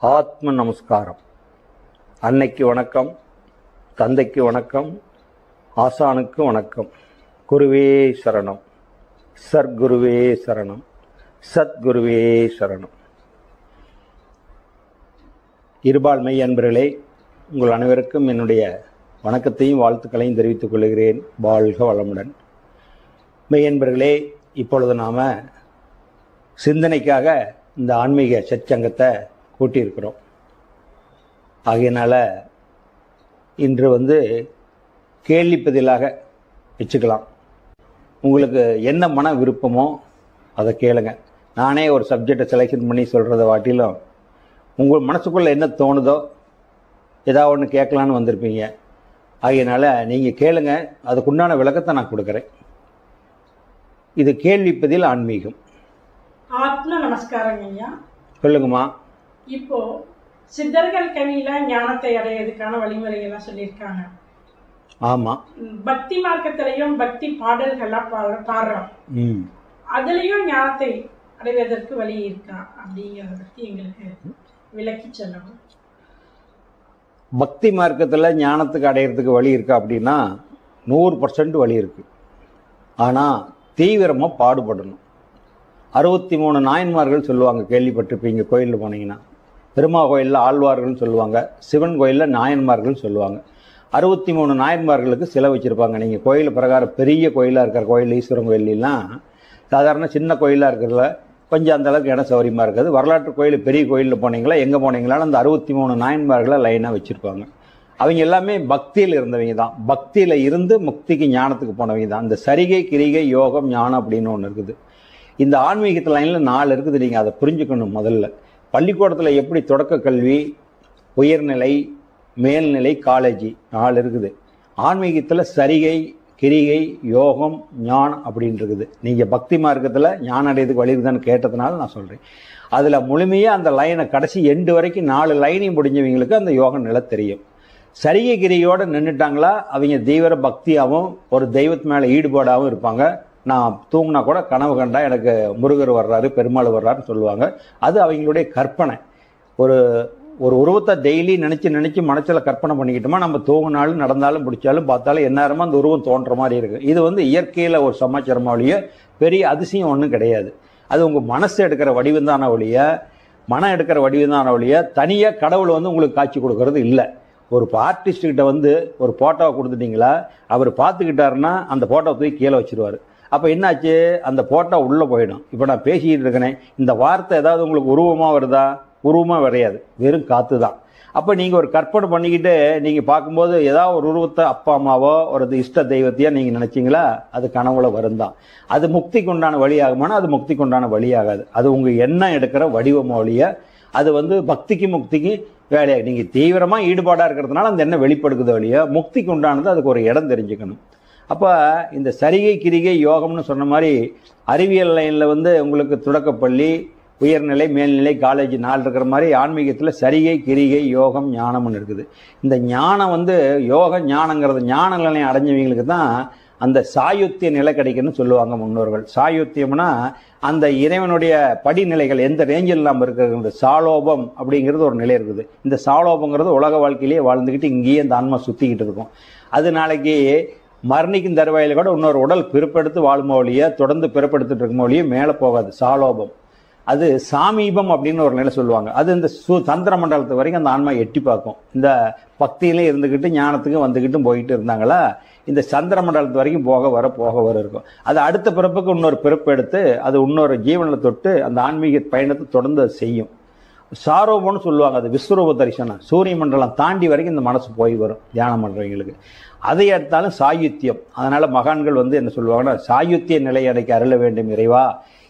ஆத்ம நமஸ்காரம். அன்னைக்கு வணக்கம் தந்தைக்கு வணக்கம் ஆசானுக்கு வணக்கம். குருவே சரணம். சர்க்குருவே சரணம். சத்குருவே சரணம். இருபால் அன்பர்களே உங்கள் அனைவருக்கும் என்னுடைய வணக்கத்தையும் வாழ்த்துக்களையும் தெரிவித்துக் கொள்கிறேன். வாழ்க வளமுடன். மெய்யன்பர்களே இப்பொழுது நாம் சிந்தனைக்காக இந்த ஆன்மீக சச்சங்கத்தை கூட்டியிருக்கிறோம். ஆகையினால இன்று வந்து கேள்வி பதிலாக வச்சுக்கலாம். உங்களுக்கு என்ன மன விருப்பமோ அதை கேளுங்க. நானே ஒரு சப்ஜெக்டை செலெக்ஷன் பண்ணி சொல்கிறத வாட்டிலும் உங்கள் மனசுக்குள்ளே என்ன தோணுதோ ஏதாவது ஒன்று கேட்கலான்னு வந்திருப்பீங்க. ஆகையினால நீங்கள் கேளுங்க. அதுக்குண்டான விளக்கத்தை நான் கொடுக்குறேன். இது கேள்வி பதில் ஆன்மீகம். ஆத்ம நமஸ்காரங்க ஐயா. சொல்லுங்கம்மா. இப்போ சித்தர்கள் கவியில ஞானத்தை அடையிறதுக்கான வழிமுறைகள்லாம் சொல்லியிருக்காங்க. ஆமாம் ம், பக்தி மார்க்கத்திலையும் பக்தி பாடல்கள்லாம் பாட பாடுறோம் ம். அதுலயும் ஞானத்தை அடைவதற்கு வழி இருக்கா? அப்படிங்கிறத பத்தி எங்களுக்கு விளக்கி சொல்லணும். பக்தி மார்க்கத்தில் ஞானத்துக்கு அடையிறதுக்கு வழி இருக்கா அப்படின்னா நூறு பர்சன்ட் வழி இருக்கு. ஆனால் தீவிரமாக பாடுபடணும். அறுபத்தி மூணு நாயன்மார்கள் சொல்லுவாங்க கேள்விப்பட்டிருப்பீங்க கோயிலில் போனீங்கன்னா. பெருமா கோயிலில் ஆழ்வார்கள்னு சொல்லுவாங்க சிவன் கோயிலில் நாயன்மார்கள்னு சொல்லுவாங்க. அறுபத்தி மூணு நாயன்மார்களுக்கு சிலை வச்சுருப்பாங்க. நீங்கள் கோயில் பிரகாரம் பெரிய கோயிலாக இருக்கிற கோயில் ஈஸ்வரன் கோயிலெலாம் சாதாரண சின்ன கோயிலாக இருக்கிறதுல கொஞ்சம் அந்தளவுக்கு இடம் சௌரியமாக இருக்குது. வரலாற்று கோயில் பெரிய கோயிலில் போனீங்களா எங்கே போனீங்களான்னு அந்த அறுபத்தி மூணு நாயன்மார்களை லைனாக வச்சுருப்பாங்க. அவங்க எல்லாமே பக்தியில் இருந்தவங்க தான். பக்தியில் இருந்து முக்திக்கு ஞானத்துக்கு போனவங்க தான். இந்த சரிகை கிரிகை யோகம் ஞானம் அப்படின்னு ஒன்று இருக்குது. இந்த ஆன்மீகத்து லைனில் நாலு இருக்குது. நீங்கள் அதை புரிஞ்சுக்கணும் முதல்ல. பள்ளிக்கூடத்தில் எப்படி தொடக்க கல்வி உயர்நிலை மேல்நிலை காலேஜ் நாலு இருக்குது. ஆன்மீகத்தில் சரிகை கிரிகை யோகம் ஞானம் அப்படின்னு இருக்குது. நீங்கள் பக்தி மார்க்கத்தில் ஞானம் அடையதுக்கு வழி இருக்குதான்னு கேட்டதுனால நான் சொல்கிறேன் அதில் முழுமையாக அந்த லைனை கடைசி எண்டு வரைக்கும் நாலு லைனையும் முடிஞ்சவங்களுக்கு அந்த யோக நிலை தெரியும். சரிகை கிரியோடு நின்றுட்டாங்களா அவங்க தீவிர பக்தியாகவும் ஒரு தெய்வத்து மேலே ஈடுபாடாகவும் இருப்பாங்க. நான் தூங்கினா கூட கனவு கண்டா எனக்கு முருகர் வர்றாரு பெருமாள் வர்றாருன்னு சொல்லுவாங்க. அது அவங்களுடைய கற்பனை. ஒரு ஒரு உருவத்தை டெய்லி நினச்சி நினச்சி மனசில் கற்பனை பண்ணிக்கிட்டோமா நம்ம தூங்கினாலும் நடந்தாலும் பிடிச்சாலும் பார்த்தாலும் எந்நேரமும் அந்த உருவம் தோன்ற மாதிரி இருக்குது இது வந்து இயற்கையில் ஒரு சமாச்சாரமாக ஒழிய பெரிய அதிசயம் ஒன்றும் கிடையாது. அது உங்கள் மனசு எடுக்கிற வடிவந்தான ஒழிய மனம் எடுக்கிற வடிவந்தான ஒழிய தனியாக கடவுள் வந்து உங்களுக்கு காட்சி கொடுக்கறது இல்லை. ஒரு ஆர்டிஸ்ட் வந்து ஒரு ஃபோட்டோவை கொடுத்துட்டீங்களா அவர் பார்த்துக்கிட்டாருன்னா அந்த ஃபோட்டோவை தூக்கி கீழே வச்சுருவார். அப்போ என்னாச்சு? அந்த ஃபோட்டோ உள்ளே போயிடும். இப்போ நான் பேசிக்கிட்டு இருக்கேனே இந்த வார்த்தை ஏதாவது உங்களுக்கு உருவமாக வருதா? உருவமாக வரையாது. வெறும் காற்று தான். அப்போ நீங்கள் ஒரு கற்பனை பண்ணிக்கிட்டு நீங்கள் பார்க்கும்போது ஏதாவது ஒரு உருவத்தை அப்பா அம்மாவோ ஒரு இஷ்ட தெய்வத்தையோ நீங்கள் நினச்சிங்களா? அது கனவுல வருந்தான் அது முக்திக்கு உண்டான வழியாகுமானா அது முக்திக்கு உண்டான வழியாகாது. அது உங்கள் எண்ணம் எடுக்கிற வடிவம் ஒழிய அது வந்து பக்திக்கு முக்திக்கு வேலையாக நீங்கள் தீவிரமாக ஈடுபாடாக இருக்கிறதுனால அந்த எண்ணம் வெளிப்படுக்குது வழியோ முக்திக்கு உண்டானது அதுக்கு ஒரு இடம் தெரிஞ்சுக்கணும். அப்போ இந்த சரிகை கிரிகை யோகம்னு சொன்ன மாதிரி அறிவியல் லைனில் வந்து உங்களுக்கு தொடக்கப்பள்ளி உயர்நிலை மேல்நிலை காலேஜ் நாள் இருக்கிற மாதிரி ஆன்மீகத்தில் சரிகை கிரிகை யோகம் ஞானம்னு இருக்குது. இந்த ஞானம் வந்து யோக ஞானங்கிறது ஞான நிலை அடைஞ்சவங்களுக்கு தான் அந்த சாயுத்திய நிலை கிடைக்குன்னு சொல்லுவாங்க முன்னோர்கள். சாயுத்தியம்னா அந்த இறைவனுடைய படிநிலைகள் எந்த ரேஞ்சில் இல்லாமல் இருக்கிறது? சாலோபம் அப்படிங்கிறது ஒரு நிலை இருக்குது. இந்த சாலோபங்கிறது உலக வாழ்க்கையிலேயே வாழ்ந்துக்கிட்டு இங்கேயே இந்த ஆன்மா சுற்றிக்கிட்டு இருக்கும். அது நாளைக்கு மரணிக்கும் தருவாயில் கூட இன்னொரு உடல் பிறப்பெடுத்து வாழுமோ ஒழிய தொடர்ந்து பிறப்பெடுத்துட்டு இருக்குமோ ஒழிய மேலே போகாது சாலோபம். அது சாமீபம் அப்படின்னு ஒரு நிலை சொல்லுவாங்க. அது இந்த சு தந்திர மண்டலத்து வரைக்கும் அந்த ஆன்மா எட்டி பார்க்கும். இந்த பக்தியிலே இருந்துக்கிட்டு ஞானத்துக்கும் வந்துக்கிட்டும் போயிட்டு இருந்தாங்களா இந்த சந்திர மண்டலத்து வரைக்கும் போக வர போக வர இருக்கும். அது அடுத்த பிறப்புக்கு இன்னொரு பிறப்பு எடுத்து அது இன்னொரு ஜீவனில் தொட்டு அந்த ஆன்மீக பயணத்தை தொடர்ந்து செய்யும். சாரோபம்னு சொல்லுவாங்க அது விஸ்வரூப தரிசனம். சூரிய மண்டலம் தாண்டி வரைக்கும் இந்த மனசு போய் வரும் தியானம் பண்ணுறவங்களுக்கு அதை எடுத்தாலும் சாயுத்தியம். அதனால் மகான்கள் வந்து என்ன சொல்லுவாங்கன்னா சாயுத்திய நிலை எனக்கு அருள வேண்டும் இறைவா.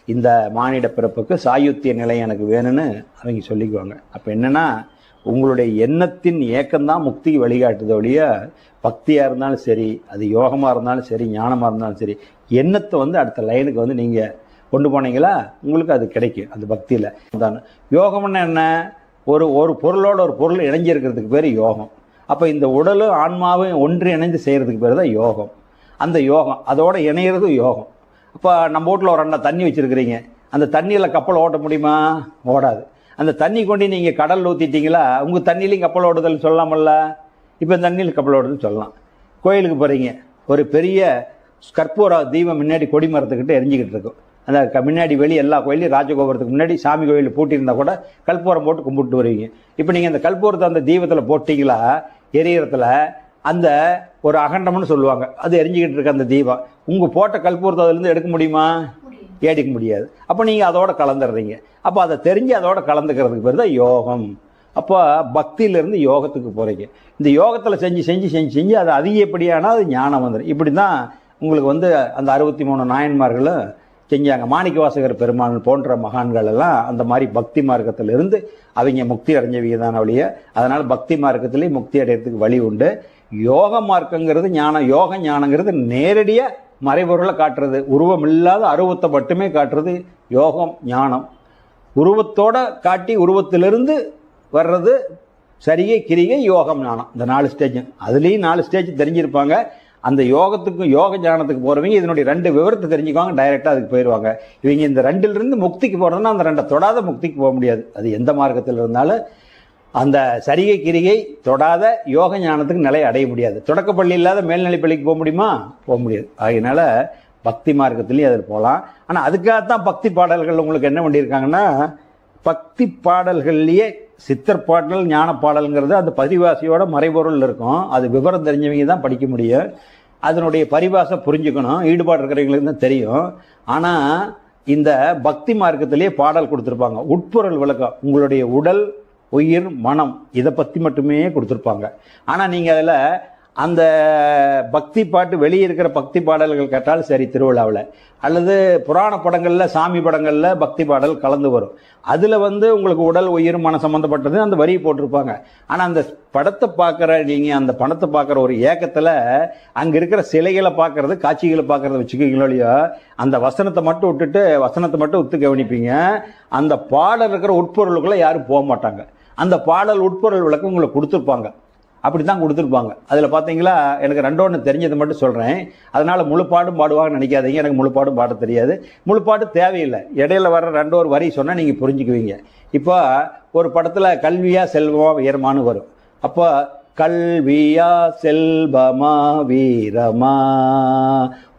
இந்த மானிட பிறப்புக்கு சாயுத்திய நிலை எனக்கு வேணும்னு அவங்க சொல்லிக்குவாங்க. அப்போ என்னென்னா உங்களுடைய எண்ணத்தின் ஏக்கம்தான் முக்திக்கு வழிகாட்டுது ஒழிய பக்தியாக இருந்தாலும் சரி அது யோகமாக இருந்தாலும் சரி ஞானமாக இருந்தாலும் சரி எண்ணத்தை வந்து அடுத்த லைனுக்கு வந்து நீங்கள் கொண்டு போனீங்களா? உங்களுக்கு அது கிடைக்கும். அந்த பக்தியில். தான் யோகம்னு என்ன? ஒரு ஒரு பொருளோட ஒரு பொருள் இணைஞ்சிருக்கிறதுக்கு பேர் யோகம். அப்போ இந்த உடலும் ஆன்மாவும் ஒன்று இணைஞ்சு செய்கிறதுக்கு பேர் தான் யோகம். அந்த யோகம். அதோடு இணையிறது யோகம். இப்போ நம்ம வீட்டில் ஒரு அண்ணா தண்ணி வச்சுருக்கிறீங்க. அந்த தண்ணியில் கப்பல் ஓட்ட முடியுமா? ஓடாது. அந்த தண்ணி கொண்டு நீங்கள் கடல் ஊற்றிட்டீங்களா உங்கள் தண்ணியிலையும் கப்பல் ஓடுதல் சொல்லலாமல்ல? இப்போ தண்ணியில் கப்பல் ஓடுதல் சொல்லலாம். கோயிலுக்கு போகிறீங்க ஒரு பெரிய கற்பூர தீபம் முன்னாடி கொடி மரத்துக்கிட்ட எரிஞ்சிக்கிட்டு இருக்கும். அந்த முன்னாடி வெளியே எல்லா கோயிலையும் ராஜகோபுரத்துக்கு முன்னாடி சாமி கோயில் பூட்டியிருந்தால் கூட கல்பூரம் போட்டு கும்பிட்டு வருவீங்க. இப்போ நீங்கள் அந்த கல்பூரத்தை அந்த தீபத்தில் போட்டிங்களா? எரியறதுல அந்த ஒரு அகண்டம்னு சொல்லுவாங்க. அது எரிஞ்சிக்கிட்டு இருக்க அந்த தீபம். உங்கள் போட்ட கல்பூரத்தை அதுலேருந்து எடுக்க முடியுமா? ஏடிக்க முடியாது. அப்போ நீங்கள் அதோட கலந்துடுறீங்க. அப்போ அதை தெரிஞ்சு அதோட கலந்துக்கிறதுக்கு பேர் தான் யோகம். அப்போ பக்தியிலேருந்து யோகத்துக்கு போகிறீங்க இந்த யோகத்தில் செஞ்சு செஞ்சு செஞ்சு செஞ்சு அது அதிகப்படியானால் அது ஞானம் வந்துடும் இப்படி தான் உங்களுக்கு வந்து அந்த அறுபத்தி மூணு நாயன்மார்களும் செஞ்சாங்க. மாணிக்க வாசகர் பெருமான் போன்ற மகான்கள் எல்லாம் அந்த மாதிரி பக்தி மார்க்கத்திலிருந்து அவங்க முக்தி அடைஞ்சவங்க தான் ஒழிய அதனால் பக்தி மார்க்கத்திலே முக்தி அடையிறதுக்கு வழி உண்டு. யோக மார்க்கங்கிறது ஞானம் யோக ஞானங்கிறது நேரடியாக மறைபொருளை காட்டுறது. உருவம் இல்லாத அருவத்தை மட்டுமே காட்டுறது யோகம் ஞானம். உருவத்தோட காட்டி உருவத்திலிருந்து வர்றது சரிகை கிரிகை யோகம் ஞானம். இந்த நாலு ஸ்டேஜ் அதுலேயும் நாலு ஸ்டேஜ் தெரிஞ்சிருப்பாங்க. அந்த யோகத்துக்கும் யோக ஞானத்துக்கு போகிறவங்க இதனுடைய ரெண்டு விவரத்தை தெரிஞ்சுக்குவாங்க டைரெக்டாக அதுக்கு போயிடுவாங்க இவங்க இந்த ரெண்டிலிருந்து முக்திக்கு போகிறதுனா அந்த ரெண்டை தொடாத முக்திக்கு போக முடியாது. அது எந்த மார்க்கத்தில் இருந்தாலும் அந்த சரிகை கிரிகை தொடாத யோக ஞானத்துக்கு நிலை அடைய முடியாது. தொடக்கப்பள்ளி இல்லாத மேல்நிலை பள்ளிக்கு போக முடியுமா? போக முடியாது. அதனால பக்தி மார்க்கத்துலேயும் அதில் போகலாம். ஆனால் அதுக்காகத்தான் பக்தி பாடல்கள் உங்களுக்கு என்ன பண்ணியிருக்காங்கன்னா பக்தி பாடல்கள்லேயே சித்தர் பாடல் ஞான பாடல்ங்கிறது அந்த பரிவாசையோட மறைபொருள் இருக்கும். அது விவரம் தெரிஞ்சவங்க தான் படிக்க முடியும். அதனுடைய பரிபாசை புரிஞ்சுக்கணும். ஈடுபாடு இருக்கிறவங்களுக்கு தான் தெரியும். ஆனால் இந்த பக்தி மார்க்கத்திலேயே பாடல் கொடுத்துருப்பாங்க. உட்பொருள் விளக்கம். உங்களுடைய உடல் உயிர் மனம் இதை பற்றி மட்டுமே கொடுத்துருப்பாங்க. ஆனால் நீங்கள் அதில் அந்த பக்தி பாட்டு வெளியே இருக்கிற பக்தி பாடல்கள் கேட்டாலும் சரி திருவிழாவில். அல்லது புராண படங்களில் சாமி படங்களில் பக்தி பாடல் கலந்து வரும். அதில் வந்து உங்களுக்கு உடல் உயிர் மன சம்மந்தப்பட்டது அந்த வரி போட்டிருப்பாங்க. ஆனால் அந்த படத்தை பார்க்குற நீங்கள் அந்த பணத்தை பார்க்குற ஒரு ஏக்கத்தில் அங்கே இருக்கிற சிலைகளை பார்க்குறது காட்சிகளை பார்க்குறத வச்சுக்கிங்களோ இல்லையோ அந்த வசனத்தை மட்டும் விட்டுட்டு வசனத்தை மட்டும் ஒத்து கவனிப்பீங்க. அந்த பாடல் இருக்கிற உட்பொருளுக்குள்ளே யாரும் போக மாட்டாங்க. அந்த பாடல் உட்பொருள் விளக்கம் உங்களுக்கு கொடுத்துருப்பாங்க. அப்படி தான் கொடுத்துருப்பாங்க. அதில் பார்த்தீங்களா எனக்கு ரெண்டொன்று தெரிஞ்சதை மட்டும் சொல்கிறேன் அதனால் முழு பாடும் பாடுவாங்கன்னு நினைக்காதீங்க. எனக்கு முழு பாடும் பாட தெரியாது. முழு பாட்டு தேவையில்லை. இடையில வர ரெண்டு ஒரு வரி சொன்னால் நீங்கள் புரிஞ்சுக்குவீங்க. இப்போ ஒரு படத்தில் கல்வியாக செல்வமா வீரமானு வரும். அப்போ கல்வியா செல்வமா வீரமா?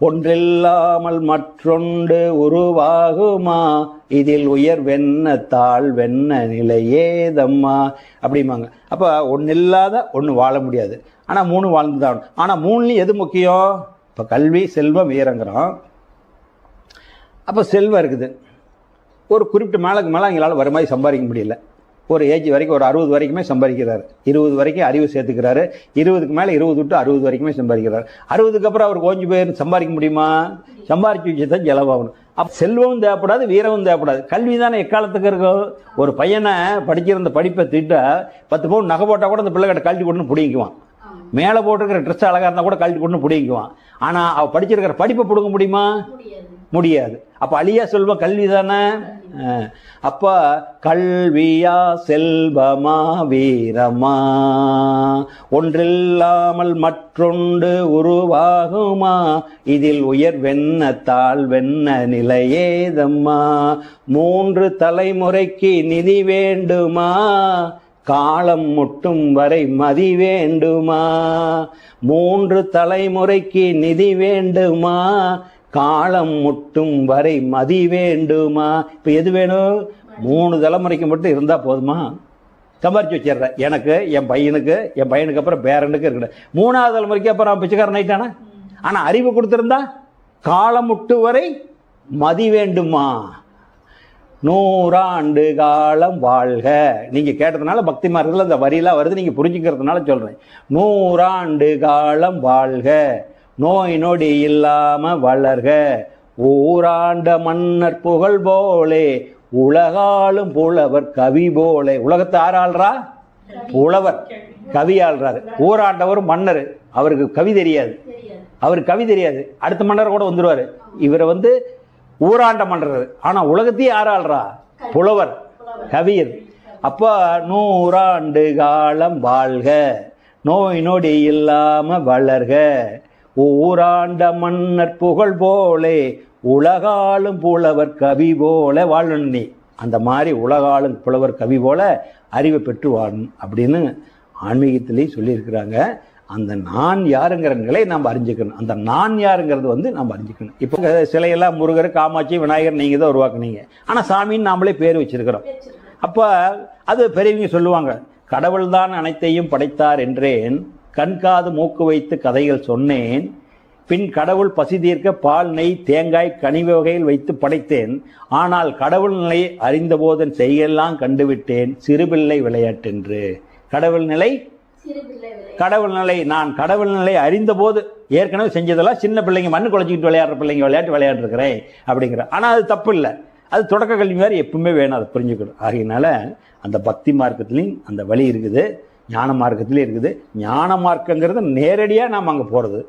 ஒன்றில்லாமல் மற்றொன்று உருவாகுமா? இதில் உயர்வென்ன தாழ்வென்ன நிலையேதம்மா? அப்படிம்பாங்க. அப்போ ஒன்று இல்லாத ஒன்று வாழ முடியாது. ஆனால் மூணு வாழ்ந்து தான் ஆனால் மூணுலேயும் எது முக்கியம் இப்போ கல்வி செல்வம் வீரங்கிறோம். அப்போ செல்வம் இருக்குது. ஒரு குறிப்பிட்ட மேலுக்கு மேலே எங்களால் வர மாதிரி சம்பாதிக்க முடியல. ஒரு ஏஜ் வரைக்கும் ஒரு அறுபது வரைக்குமே சம்பாதிக்கிறார். இருபது வரைக்கும் அறிவு சேர்த்துக்கிறாரு. இருபதுக்கு மேலே இருபது விட்டு அறுபது வரைக்குமே சம்பாதிக்கிறார். அறுபதுக்கு அப்புறம் அவர் கொஞ்சம் போயிருந்து சம்பாதிக்க முடியுமா? சம்பாதிச்சு வச்சு தான் செலவாகணும். அப்போ செல்வமும் தேவைப்படாது வீரமும் தேவைப்படாது. கல்வி தானே எக்காலத்துக்கு இருக்கும் ஒரு பையனை படிக்கிற படிப்பை திட்ட பத்து பவுன் நகை போட்டால் கூட அந்த பிள்ளைகிட்ட கழட்டி கொண்டு பிடிக்குவான் மேலே போட்டிருக்கிற ட்ரெஸ் அழகாக இருந்தால் கூட கழட்டி கொண்டு பிடிக்குவான் ஆனால் அவள் படிச்சிருக்கிற படிப்பை பிடுங்க முடியுமா? முடியாது. அப்போ அழியா செல்வம் கல்வி தானே? அப்போ கல்வியா செல்வமா வீரமா? ஒன்றில்லாமல் மற்றொன்று உருவாகுமா? இதில் உயர் வெண்ண தாழ் வெண்ண நிலையேதம்மா? மூன்று தலைமுறைக்கு நிதி வேண்டுமா? காலம் முட்டும் வரை மதி வேண்டுமா? மூன்று தலைமுறைக்கு நிதி வேண்டுமா? காலம் முட்டும் வரை மதி வேண்டுமா? இப்போ எது வேணும்? மூணு தலைமுறைக்கு மட்டும் இருந்தால் போதுமா? சம்பாரிச்சு வச்சிடுறேன். எனக்கு என் பையனுக்கு என் பையனுக்கு அப்புறம் பேரனுக்கு இருக்கணும் மூணாவது தலைமுறைக்கு அப்புறம் அவன் பிச்சைக்காரன் ஆயிட்டானா? ஆனால் அறிவு கொடுத்துருந்தா காலம் முட்டு வரை மதி வேண்டுமா? நூறாண்டு காலம் வாழ்க. நீங்கள் கேட்டதுனால பக்தி மார்க்கத்தில் அந்த வரியெல்லாம் வருது. நீங்கள் புரிஞ்சுக்கிறதுனால சொல்கிறேன் நூறாண்டு காலம் வாழ்க. நோய் நொடி இல்லாம வளர்க. ஊராண்ட மன்னர் புகழ் போலே உலகாலும் புலவர் கவி போலே. உலகத்தை ஆறாள்றா புலவர். கவி ஆள்றாரு. ஊராண்டவர் மன்னர். அவருக்கு கவி தெரியாது. அவர் கவி தெரியாது. அடுத்த மன்னர் கூட வந்துடுவார் இவரை வந்து ஊராண்ட மன்னர் ஆனா உலகத்தையே யார் ஆள்றா புலவர் கவியர் அப்போ நூறாண்டு காலம் வாழ்க. நோய் நொடி இல்லாம வளர்க. ஊராண்ட மன்னர் புகழ் போலே உலகாலும் புலவர் கவி போல வாழணும் நீ. அந்த மாதிரி உலகாலும் புலவர் கவி போல அறிவை பெற்று வாழணும் அப்படின்னு ஆன்மீகத்திலேயே சொல்லியிருக்கிறாங்க. அந்த நான் யாருங்கிற நிலையை நாம் அறிஞ்சுக்கணும். அந்த நான் யாருங்கிறது வந்து நாம் அறிஞ்சுக்கணும். இப்போ சிலையெல்லாம் முருகர் காமாட்சி விநாயகர் நீங்கள் தான் உருவாக்குனீங்க. ஆனால் சாமின்னு நாமளே பேர் வச்சிருக்கிறோம். அப்போ அது பெரியவங்க சொல்லுவாங்க கடவுள்தான் அனைத்தையும் படைத்தார் என்றேன். கண்காது மூக்கு வைத்து கதைகள் சொன்னேன். பின் கடவுள் பசி தீர்க்க பால் நெய் தேங்காய் கனிவு வகையில் வைத்து படைத்தேன். ஆனால் கடவுள் நிலை அறிந்தபோதன் செய்யெல்லாம் கண்டுவிட்டேன். சிறுபிள்ளை விளையாட்டென்று. கடவுள் நிலை? கடவுள் நிலை. நான் கடவுள் நிலை அறிந்தபோது ஏற்கனவே செஞ்சதெல்லாம் சின்ன பிள்ளைங்க மண்ணு குழச்சிக்கிட்டு விளையாடுற பிள்ளைங்க விளையாட்டு விளையாண்டுருக்கிறேன் அப்படிங்கிற. ஆனால் அது தப்பு இல்லை அது தொடக்க கல்வி மாதிரி எப்பவுமே வேணும் அதை புரிஞ்சுக்கணும். ஆகையினால அந்த பக்தி மார்க்கத்துலேயும் அந்த வழி இருக்குது. ஞான மார்க்கத்திலே இருக்குது. ஞான மார்க்கங்கிறது நேரடியாக நாம் அங்கே போகிறது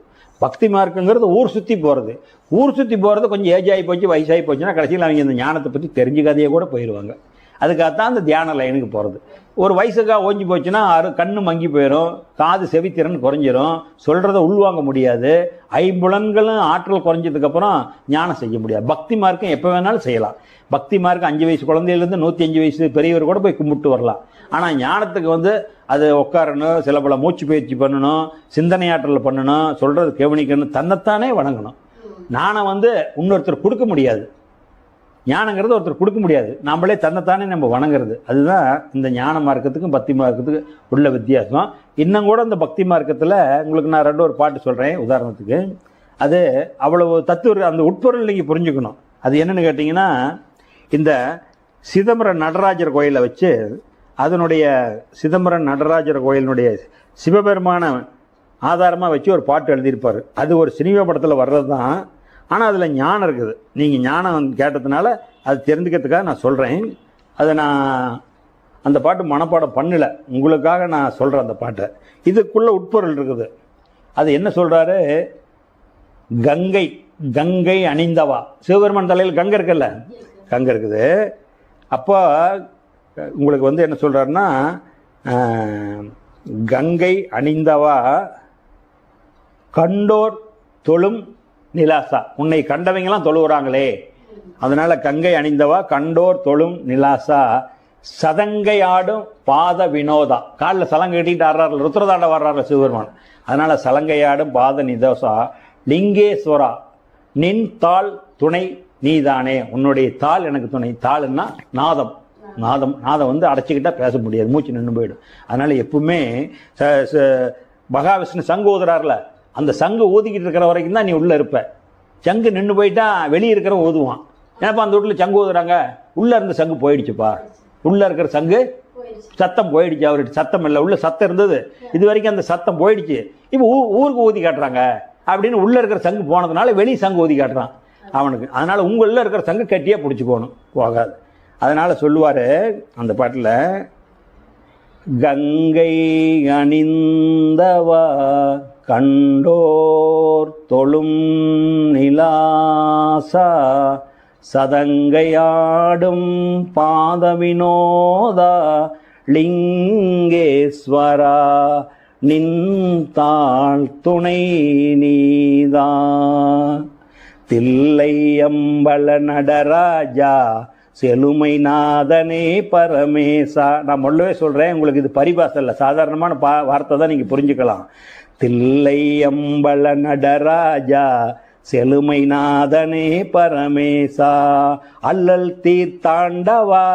பக்தி மார்க்கங்கிறது ஊர் சுற்றி போகிறது ஊர் சுற்றி போகிறது கொஞ்சம் ஏஜ் ஆகி போச்சு வயசாகி போச்சுன்னா கடைசியில் அவங்க இந்த ஞானத்தை பற்றி தெரிஞ்சுக்காதையே கூட போயிடுவாங்க அதுக்காகத்தான் அந்த தியான லைனுக்கு போகிறது ஒரு வயசுக்காக ஓஞ்சி போச்சுன்னா அரு கண்ணு மங்கி போயிடும் காது செவித்திறன் குறைஞ்சிரும் சொல்கிறத உள்வாங்க முடியாது ஐம்புலன்களும் ஆற்றல் குறைஞ்சதுக்கப்புறம் ஞானம் செய்ய முடியாது. பக்தி மார்க்கம் எப்போ வேணாலும் செய்யலாம். பக்தி மார்க்கம் அஞ்சு வயசு குழந்தையிலேருந்து நூற்றி அஞ்சு வயசு பெரியவர் கூட போய் கும்பிட்டு வரலாம். ஆனால் ஞானத்துக்கு வந்து அது உட்காரணும் சில பல மூச்சு பயிற்சி பண்ணணும் சிந்தனை ஆற்றல் பண்ணணும் சொல்கிறது கவனிக்கணும் தன்னைத்தானே வணங்கணும். நானை வந்து இன்னொருத்தர் கொடுக்க முடியாது. ஞானங்கிறது ஒருத்தர் கொடுக்க முடியாது. நம்மளே தன்னைத்தானே நம்ம வணங்குறது. அதுதான் இந்த ஞான மார்க்கத்துக்கும் பக்தி மார்க்கத்துக்கும் உள்ள வித்தியாசம். இன்னும் கூட இந்த பக்தி மார்க்கத்தில் உங்களுக்கு நான் ரெண்டு ஒரு பாட்டு சொல்கிறேன் உதாரணத்துக்கு. அது அவ்வளவு தத்துவ அந்த உட்பொருள் நீங்கள் புரிஞ்சுக்கணும். அது என்னன்னு கேட்டிங்கன்னா இந்த சிதம்பரம் நடராஜர் கோயிலை வச்சு அதனுடைய சிதம்பரம் நடராஜர் கோயிலினுடைய சிவபெருமான ஆதாரமாக வச்சு ஒரு பாட்டு எழுதியிருப்பார். அது ஒரு சினிமா படத்தில் வர்றது தான் ஆனால் அதில் ஞானம் இருக்குது. நீங்கள் ஞானம் கேட்டதுனால அது தெரிஞ்சுக்கிறதுக்காக நான் சொல்கிறேன் அதை நான் அந்த பாட்டு மனப்பாடம் பண்ணலை. உங்களுக்காக நான் சொல்கிறேன் அந்த பாட்டை. இதுக்குள்ளே உட்பொருள் இருக்குது. அது என்ன சொல்கிறாரு கங்கை கங்கை அணிந்தவா? சிவபெருமான் தலையில் கங்கை இருக்குல்ல? கங்கை இருக்குது. அப்போ உங்களுக்கு வந்து என்ன சொல்கிறாருன்னா கங்கை அணிந்தவா? கண்டோர் தொழும் நிலாசா. உன்னை கண்டவங்களாம் தொழுகிறாங்களே அதனால கங்கை அணிந்தவா? கண்டோர் தொழும் நிலாசா. சதங்கை ஆடும் பாத வினோதா. காலில் சலங்கை கட்டிட்டு ஆடுறாரு. ருத்ரதாண்ட வர்றாரு சிவபெருமான். அதனால சலங்கையாடும் பாத நிதோசா. லிங்கேஸ்வரா நின் தாள் துணை நீதானே. உன்னுடைய தாள் எனக்கு துணை. தாள்னா நாதம். நாதம். நாதம் வந்து அடைச்சிக்கிட்டா பேச முடியாது. மூச்சு நின்று போயிடும். அதனால எப்பவுமே ச- ச- மகாவிஷ்ணு சங்கு ஊதுறாருல. அந்த சங்கு ஊதிக்கிட்டு இருக்கிற வரைக்கும் தான் நீ உள்ள இருப்ப. சங்கு நின்று போயிட்டா வெளியே இருக்கிற ஊதுவான். ஏன்னாப்பா அந்த வீட்டில் சங்கு ஊதுறாங்க? உள்ள இருந்த சங்கு போயிடுச்சுப்பா. உள்ள இருக்கிற சங்கு சத்தம் போயிடுச்சு அவர்கிட்ட. சத்தம் இல்லை. உள்ள சத்தம் இருந்தது. இது வரைக்கும் அந்த சத்தம் போயிடுச்சு. இப்போ ஊ ஊருக்கு ஊதி காட்டுறாங்க. அப்படின்னு உள்ள இருக்கிற சங்கு போனதுனால வெளி சங்கு ஊதி காட்டுறான் அவனுக்கு. அதனால உள்ள இருக்கிற சங்கு கட்டியே பிடிச்சிக்கோணும் போகாது. அதனால சொல்லுவாரு அந்த பாட்டில் கங்கை அணிந்தவா கண்டோர் தொழும் நிலாசா சதங்கையாடும் பாதவினோதா லிங்கேஸ்வரா நின்தாள் துணை நீதா. தில்லை அம்பல நடராஜா செழுமை நாதனே பரமேசா. நான் முள்ளவே சொல்கிறேன் உங்களுக்கு இது பரிபாசம் இல்லை சாதாரணமான பா வார்த்தை தான் நீங்கள் புரிஞ்சுக்கலாம். தில்லை அம்பல நடராஜா செழுமைநாதனே பரமேசா அல்லல் தீர்த்தாண்டவா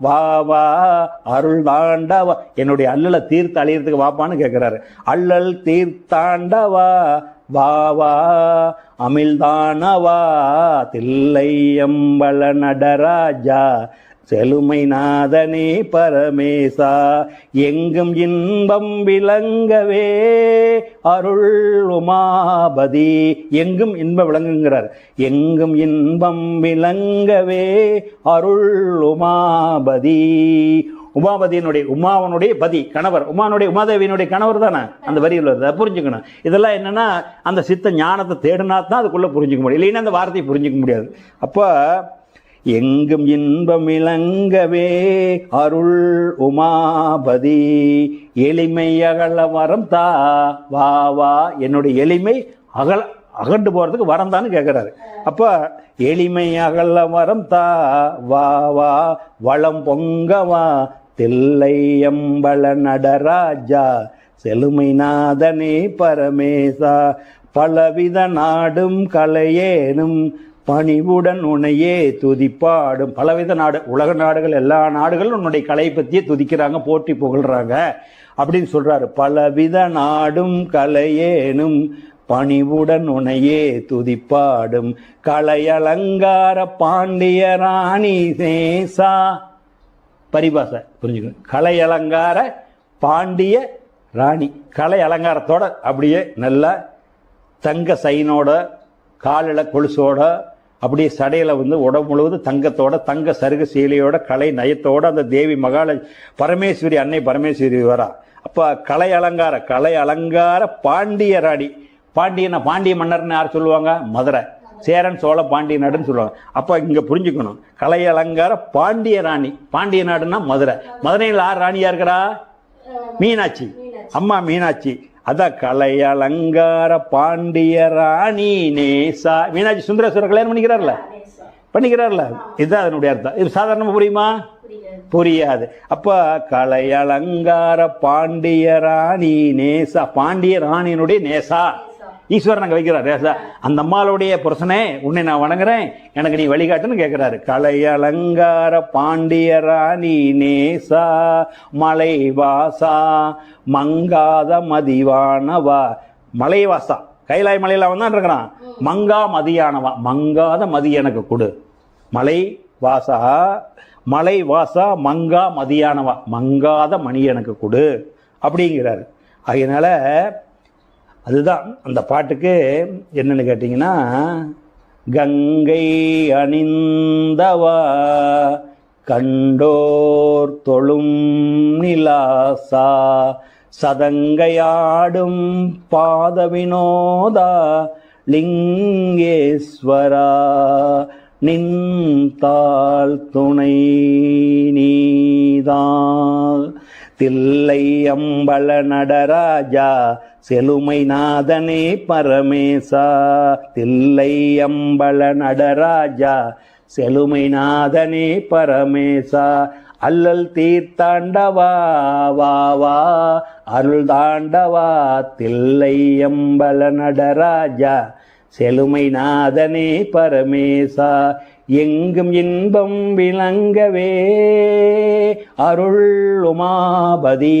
வா வா அருள் தாண்டவா. என்னுடைய அல்லலை தீர்த்து அழியறதுக்கு வாப்பான்னு கேட்குறாரு அல்லல் தீர்த்தாண்டவா வா வா அமிழ்தானவா தில்லை அம்பல நடராஜா செழுமை நாதனே பரமேசா எங்கும் இன்பம் விளங்கவே அருள் உமாபதி எங்கும் இன்பம் விளங்குங்கிறார் எங்கும் இன்பம் விளங்கவே அருள் உமாபதி உமாபதியினுடைய உமாவனுடைய பதி கணவர். உமானுடைய உமாதேவியினுடைய கணவர் தானே? அந்த வரியில் வருது. புரிஞ்சுக்கணும். இதெல்லாம் என்னன்னா அந்த சித்த ஞானத்தை தேடினா தான் அதுக்குள்ளே புரிஞ்சுக்க முடியும். இல்லைன்னா அந்த வார்த்தையை புரிஞ்சுக்க முடியாது. அப்போ எங்கும் இன்பம் இளங்கவே அருள் உமாபதி. எளிமை அகல வரம் தா வா வா என்னுடைய எளிமை அகல அகண்டு போகிறதுக்கு வரம் தான்னு கேட்குறாரு அப்போ எளிமை அகல வரம் தா வா வா வளம் பொங்க வா தில்லை நடராஜா செழுமைநாதனே பரமேசா பலவித நாடும் கலையேனும் பணிவுடன் உன்னையே துதிப்பாடும். பலவித நாடு உலக நாடுகள் எல்லா நாடுகளும் உன்னுடைய கலை பற்றியே துதிக்கிறாங்க போட்டி புகழ்றாங்க. அப்படின்னு சொல்றாரு. பலவித நாடும் கலையேனும் பணிவுடன் உனையே துதிப்பாடும். கலையலங்கார பாண்டிய ராணி சேசா. பரிபாசை புரிஞ்சுக்கணும் கலை அலங்கார பாண்டிய ராணி. கலை அலங்காரத்தோட அப்படியே நல்லா தங்க சைனோட காலில் கொலுசோட அப்படியே சடையில் வந்து உடம்பு முழுவதும் தங்கத்தோட தங்க சருகு சீலையோட கலை நயத்தோட அந்த தேவி மகால பரமேஸ்வரி அன்னை பரமேஸ்வரி வரா. அப்போ கலை அலங்கார கலை அலங்கார பாண்டிய ராணி. பாண்டியன பாண்டிய மன்னர்னு யார் சொல்லுவாங்க? மதுரை. சேரன் சோழ பாண்டிய நாடுன்னு சொல்லுவாங்க. அப்போ இங்கே புரிஞ்சுக்கணும். கலை அலங்கார பாண்டிய ராணி. பாண்டிய நாடுன்னா மதுரை. மதுரையில் யார் ராணியா இருக்கிறா? மீனாட்சி. அம்மா மீனாட்சி. அதான் கலை அலங்கார பாண்டிய ராணி நேசா. மீனாட்சி சுந்தரேஸ்வரர் கல்யாணம் பண்ணிக்கிறார்ல? பண்ணிக்கிறார்ல? இதுதான் அதனுடைய அர்த்தம். இது சாதாரணமாக புரியுமா? புரியாது. அப்ப கலை அலங்கார பாண்டிய ராணி நேசா. பாண்டிய ராணியினுடைய நேசா. ஈஸ்வரன் அங்கே வைக்கிறார். நேசா அந்த அம்மாளுடைய புருஷனே உன்னை நான் வணங்குறேன். எனக்கு நீ வழிகாட்டுன்னு கேட்குறாரு கலை அலங்கார பாண்டிய ராணி நேசா மலை வாசா மங்காத மதிவானவா? மலைவாசா கைலாய் மலையில் அவன் தான் இருக்கிறான். மங்கா மதியானவா? மங்காத மதி எனக்கு கொடு. மலை வாசா மலை வாசா மங்கா மதியானவா? மங்காத மணி எனக்கு கொடு. அப்படிங்கிறாரு. அதனால அதுதான். அந்த பாட்டுக்கு என்னன்னு கேட்டிங்கன்னா கங்கை அணிந்தவா கண்டோர் தொழும் நிலாசா சதங்கையாடும் பாத வினோதா லிங்கேஸ்வரா நின்றால் துணை நீதான் தில்லை அம்பல நடராஜா செலுமை நாதனே பரமேசா. தில்லை அம்பல நடராஜா செலுமை நாதனே பரமேசா. அல்லல் தீர்த்தாண்டவா வா வா. அருள் தாண்டவா தில்லை அம்பல நடராஜா. செழுமை நாதனே பரமேசா எங்கும் இன்பம் விளங்கவே. அருள் உமாபதி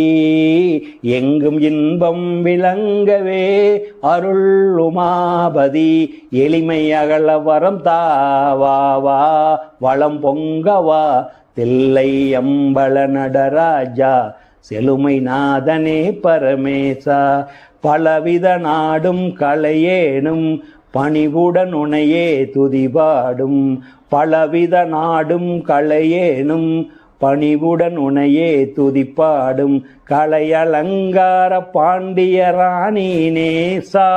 எங்கும் இன்பம் விளங்கவே. அருள் உமாபதி எளிமை அகல வரம் தாவாவா வளம் பொங்கவா. தில்லை அம்பல நடராஜா செழுமை நாதனே பரமேசா. பலவித நாடும் கலையேனும் பணிவுடன் உனையே துதிபாடும். பலவித நாடும் கலையேனும் பணிவுடன் உனையே துதிப்பாடும். கலையலங்கார பாண்டிய ராணி நேசா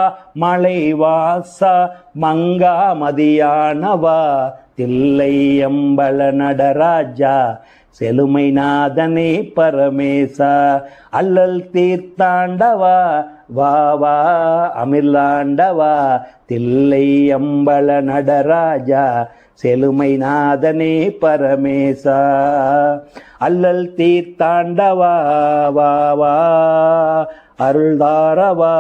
மலைவாசா மங்கா மதியானவா தில்லை அம்பல நடராஜா செழுமைநாதனே பரமேசா. அல்லல் தீர்த்தாண்டவா வா வா அமிர்லாண்டவா தில்லை அம்பல நடராஜா செழுமை நாதனே பரமேசா. அல்லல் தீர்த்தாண்டவா வா வா அருள்தாரவா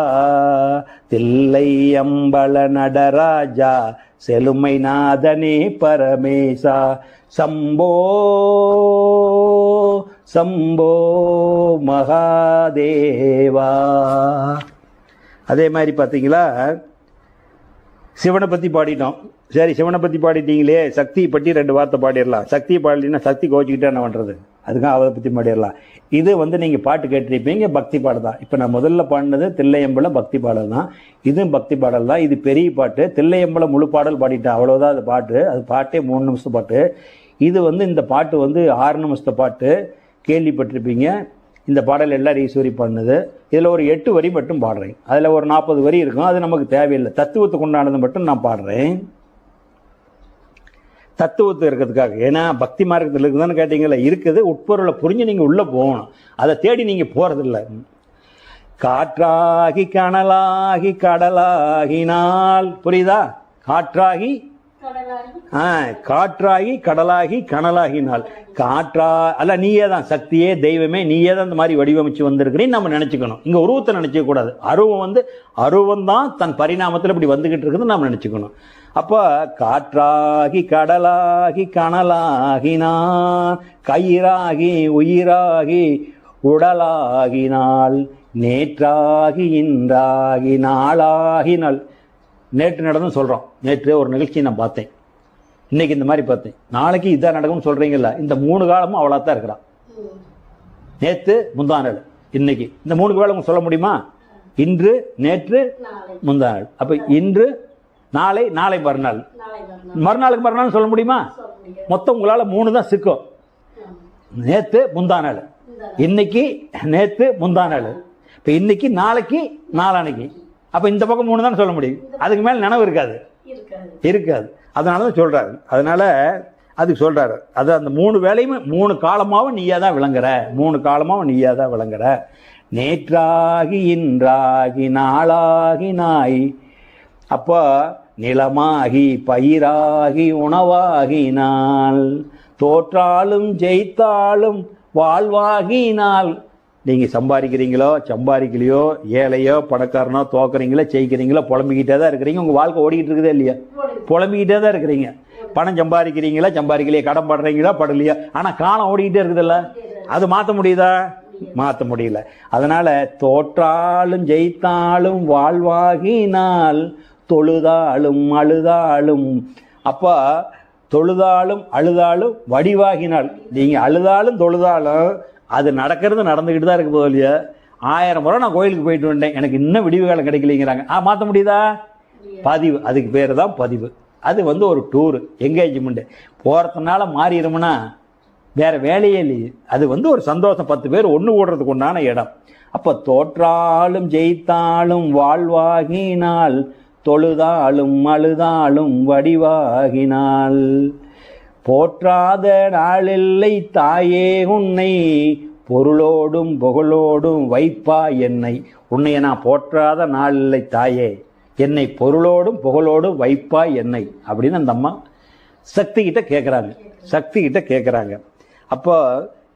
தில்லை அம்பல நடராஜா செழுமை நாதனே பரமேசா. சம்போ சம்போ மகாதேவா. அதே மாதிரி பார்த்தீங்களா? சிவனை பற்றி பாடிட்டோம். சரி சிவனை பற்றி பாடிட்டீங்களே. சக்தியை பற்றி ரெண்டு வார்த்தை பாடிடலாம். சக்தியை பாடலின்னா சக்தி கோச்சிக்கிட்டே என்ன பண்ணுறது அதுக்காக அவரை பற்றி பாடிடலாம். இது வந்து நீங்கள் பாட்டு கேட்டிருப்பீங்க பக்தி பாடல் தான். இப்போ நான் முதல்ல பாடினது தில்லையம்பலம் பக்தி பாடல் தான். இதுவும் பக்தி பாடல் தான். இது பெரிய பாட்டு. தில்லையம்பலம் முழு பாடல் பாடிட்டேன். அவ்வளோதான் அது பாட்டு. அது பாட்டே மூணு நிமிஷம் பாட்டு. இது வந்து இந்த பாட்டு வந்து ஆறு நிமிஷத்து பாட்டு. கேள்விப்பட்டிருப்பீங்க. இந்த பாடல் எல்லாம் ஈஸ்வரி பண்ணுது. இதில் ஒரு எட்டு வரி மட்டும் பாடுறேன். அதில் ஒரு நாற்பது வரி இருக்கும். அது நமக்கு தேவையில்லை. தத்துவத்துக்கு உண்டானது மட்டும் நான் பாடுறேன். தத்துவத்தை இருக்கிறதுக்காக. ஏன்னா பக்தி மார்க்கத்தில் இருக்குதுன்னு கேட்டீங்கல்ல இருக்குது. உட்பொருளை புரிஞ்சு நீங்கள் உள்ளே போகணும். அதை தேடி நீங்கள் போகிறதில்ல காற்றாகி கனலாகி கடலாகினால் புரியுதா? காற்றாகி காற்றாகி கடலாகி கனலாகினால். காற்றா அல்ல நீயே தான் சக்தியே தெய்வமே நீயே தான் இந்த மாதிரி வடிவமைச்சு வந்திருக்கிறேன்னு நம்ம நினச்சிக்கணும். இங்கே உருவத்தை நினச்சிக்க கூடாது. அருவம் வந்து அருவம் தான் தன் பரிணாமத்தில் இப்படி வந்துகிட்டு இருக்குதுன்னு நம்ம நினச்சிக்கணும். அப்போ காற்றாகி கடலாகி கனலாகினான் கயிறாகி உயிராகி உடலாகினால் நேற்றாகி இன்றாகி நாளாகினால். நேற்று நடந்து சொல்கிறோம் நேற்று ஒரு நிகழ்ச்சியை நான் பார்த்தேன். இன்னைக்கு இந்த மாதிரி பார்த்தேன். நாளைக்கு இதான் நடக்கும்னு சொல்கிறீங்கல்ல இந்த மூணு காலமும் அவளா தான் இருக்கிறான் நேற்று முந்தா நாள். இன்னைக்கு இந்த மூணு உங்களுக்கு சொல்ல முடியுமா? இன்று நேற்று முந்தா நாள். அப்போ இன்று நாளை நாளை மறுநாள். நாளை மறுநாள் மறுநாளுக்கு மறுநாள் சொல்ல முடியுமா? மொத்தம் உங்களால் மூணு தான் சிக்கும். நேற்று முந்தா நாள். இன்னைக்கு நேற்று முந்தா நாள். இப்போ இன்னைக்கு நாளைக்கு நாளானைக்கு. அப்போ இந்த பக்கம் மூணு தான் சொல்ல முடியும். அதுக்கு மேலே நினைவு இருக்காது. இருக்காது. அதனால தான் சொல்கிறாரு அதனால் அதுக்கு சொல்கிறாரு அது அந்த மூணு வேலையுமே மூணு காலமாகவும் நீயாக தான் விளங்குற. மூணு காலமாகவும் நீயாக தான் விளங்குற. நேற்றாகி இன்றாகி நாளாகி நாய். அப்போ நிலமாகி பயிராகி உணவாகினால் தோற்றாலும் ஜெயித்தாலும் வாழ்வாகினால் நீங்கள் சம்பாதிக்கிறீங்களோ சம்பாதிக்கலையோ ஏழையோ பணக்காரனோ தோக்குறீங்களோ ஜெயிக்கிறீங்களோ புலம்பிக்கிட்டே தான் இருக்கிறீங்க. உங்கள் வாழ்க்கை ஓடிக்கிட்டு இருக்குதே இல்லையா? புலம்பிக்கிட்டே தான் இருக்கிறீங்க. பணம் சம்பாதிக்கிறீங்களா சம்பாதிக்கலையா கடன் படுறீங்களா படலையா? ஆனால் காலம் ஓடிக்கிட்டே இருக்குதுல்ல. அது மாற்ற முடியுதா? மாற்ற முடியல. அதனால தோற்றாலும் ஜெயித்தாலும் வாழ்வாகினால் தொழுதாலும் அழுதாலும் அப்போ தொழுதாலும் அழுதாலும் வடிவாகினாள் நீங்கள் அழுதாலும் தொழுதாலும் அது நடக்கிறது நடந்துக்கிட்டு தான் இருக்க போதும் இல்லையா ஆயிரம் முறை நான் கோயிலுக்கு போயிட்டு வந்தேன். எனக்கு இன்னும் விடிவு காலம் கிடைக்கலைங்கிறாங்க. ஆ மாற்ற முடியுதா? பதிவு. அதுக்கு பேர் தான் பதிவு. அது வந்து ஒரு டூரு என்கேஜ்மெண்ட்டு போகிறதுனால மாறிடும்னா வேற வேலையே இல்லையே. அது வந்து ஒரு சந்தோஷம். பத்து பேர் ஒன்று கூடுறதுக்கு உண்டான இடம். அப்போ தோற்றாலும் ஜெயித்தாலும் வாழ்வாகினால் தொழுதாலும் அழுதாலும் வடிவாகினாள் போற்றாத நாளில்லை தாயே உன்னை. பொருளோடும் புகழோடும் வைப்பா என்னை. உன்னைய நான் போற்றாத நாளில்லை தாயே. என்னை பொருளோடும் புகழோடும் வைப்பா என்னை. அப்படின்னு அந்த அம்மா சக்தி கிட்ட கேட்குறாங்க சக்தி கிட்ட கேட்குறாங்க அப்போ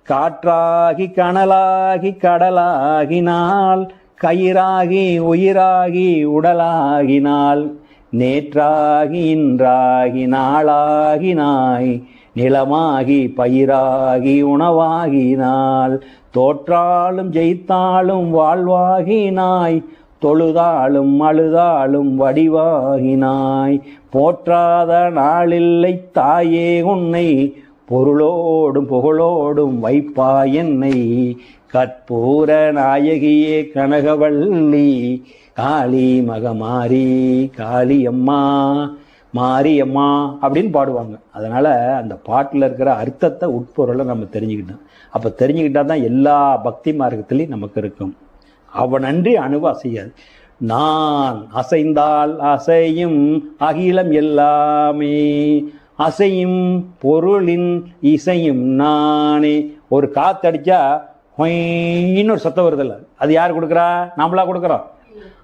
காற்றாகி கனலாகி கடலாகினால் கயிறாகி உயிராகி உடலாகினால் நேற்றாகி இன்றாகி நாளாகினாய் நிலமாகி பயிராகி உணவாகினாள் தோற்றாலும் ஜெயித்தாலும் வாழ்வாகினாய் தொழுதாலும் அழுதாலும் வடிவாகினாய். போற்றாத நாளில்லை தாயே உன்னை பொருளோடும் புகழோடும் வைப்பா என்னை. கற்பூர நாயகியே கனகவள்ளி காளி மகமாரி காளியம்மா மாரியம்மா அப்படின்னு பாடுவாங்க. அதனால் அந்த பாட்டில் இருக்கிற அர்த்தத்தை உட்பொருளை நம்ம தெரிஞ்சுக்கிட்டோம். அப்போ தெரிஞ்சுக்கிட்டா தான் எல்லா பக்தி மார்க்கத்திலையும் நமக்கு இருக்கும். அவனன்றி அணுவ அசையாது. நான் அசைந்தால் அசையும் அகிலம் எல்லாமே. அசையும் பொருளின் இசையும் நானே. ஒரு காத்தடிச்சா ஹொய்ன்னு ஒரு சத்தம் வருதில்ல அது யார் கொடுக்குறா? நாமளா கொடுக்குறோம்.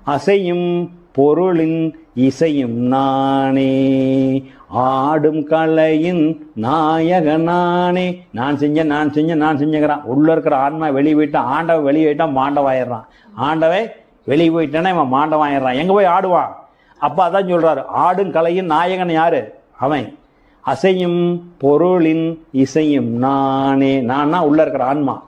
அசையும் பொருளின் இசையும் நானே. ஆடும் கலையின் நாயகன் நானே நான் செஞ்சேன் நான் செஞ்சேன் நான் செஞ்சுக்கிறான். உள்ள இருக்கிற ஆன்மா வெளியே போயிட்டான் ஆண்டவன் வெளியே போயிட்டான் மாண்டவாயிடுறான் ஆண்டவன் வெளியே போயிட்டானே இவன் மாண்டவாயிடுறான் எங்கே போய் ஆடுவான்? அப்பா அதான் சொல்கிறாரு ஆடும் கலையின் நாயகன் யாரு? அவன். அசையும் பொருளின் இசையும் நானே. நானா உள்ள இருக்கிற ஆன்மா.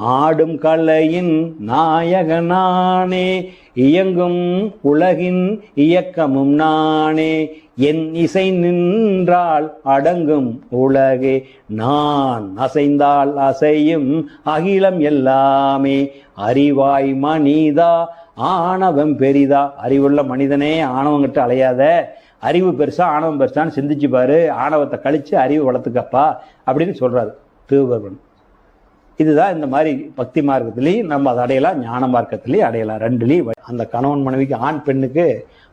ஆடும் கலையின் நாயகனானே இயங்கும் உலகின் இயக்கமும் நானே. என் இசை நின்றால் அடங்கும் உலகே நான் அசைந்தால் அசையும் அகிலம் எல்லாமே. அறிவாய் மனிதா ஆணவம் பெரிதா. அறிவுள்ள மனிதனே ஆணவங்கிட்ட அலையாத. அறிவு பெருசா ஆணவம் பெருசான்னு சிந்திச்சு பாரு. ஆணவத்தை கழிச்சு அறிவு வளர்த்துக்கப்பா அப்படின்னு சொல்றாரு திருவருவன் இதுதான் இந்த மாதிரி பக்தி மார்க்கத்திலையும் நம்ம அதை அடையலாம் ஞான மார்க்கத்திலையும் அடையலாம். ரெண்டுலேயும் அந்த கணவன் மனைவிக்கு ஆண் பெண்ணுக்கு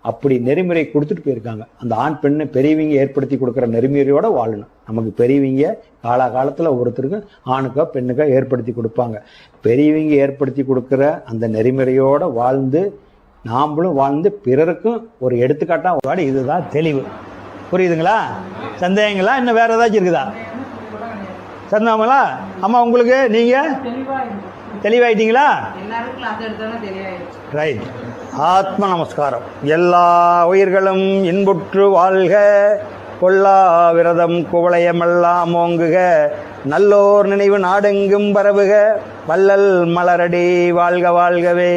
அப்படி நெறிமுறை கொடுத்துட்டு போயிருக்காங்க. அந்த ஆண் பெண்ணு பெரியவங்க ஏற்படுத்தி கொடுக்குற நெறிமுறையோட வாழணும். நமக்கு பெரியவங்க காலகாலத்தில் ஒவ்வொருத்தருக்கும் ஆணுக்கோ பெண்ணுக்கோ ஏற்படுத்தி கொடுப்பாங்க. பெரியவங்க ஏற்படுத்தி கொடுக்குற அந்த நெறிமுறையோட வாழ்ந்து நாமளும் வாழ்ந்து பிறருக்கும் ஒரு எடுத்துக்காட்டாக வாடி இதுதான் தெளிவு. புரியுதுங்களா? சந்தேகங்களா? இன்னும் வேற ஏதாச்சும் இருக்குதா? சந்தாமங்களா அம்மா உங்களுக்கு நீங்கள் தெளிவாயிட்டீங்களா? ரைட் ஆத்ம நமஸ்காரம். எல்லா உயிர்களும் இன்புற்று வாழ்க. கொல்லா விரதம் குவளையமெல்லாம் ஓங்குக. நல்லோர் நினைவு நாடெங்கும் பரவுக. வள்ளல் மலரடி வாழ்க வாழ்கவே.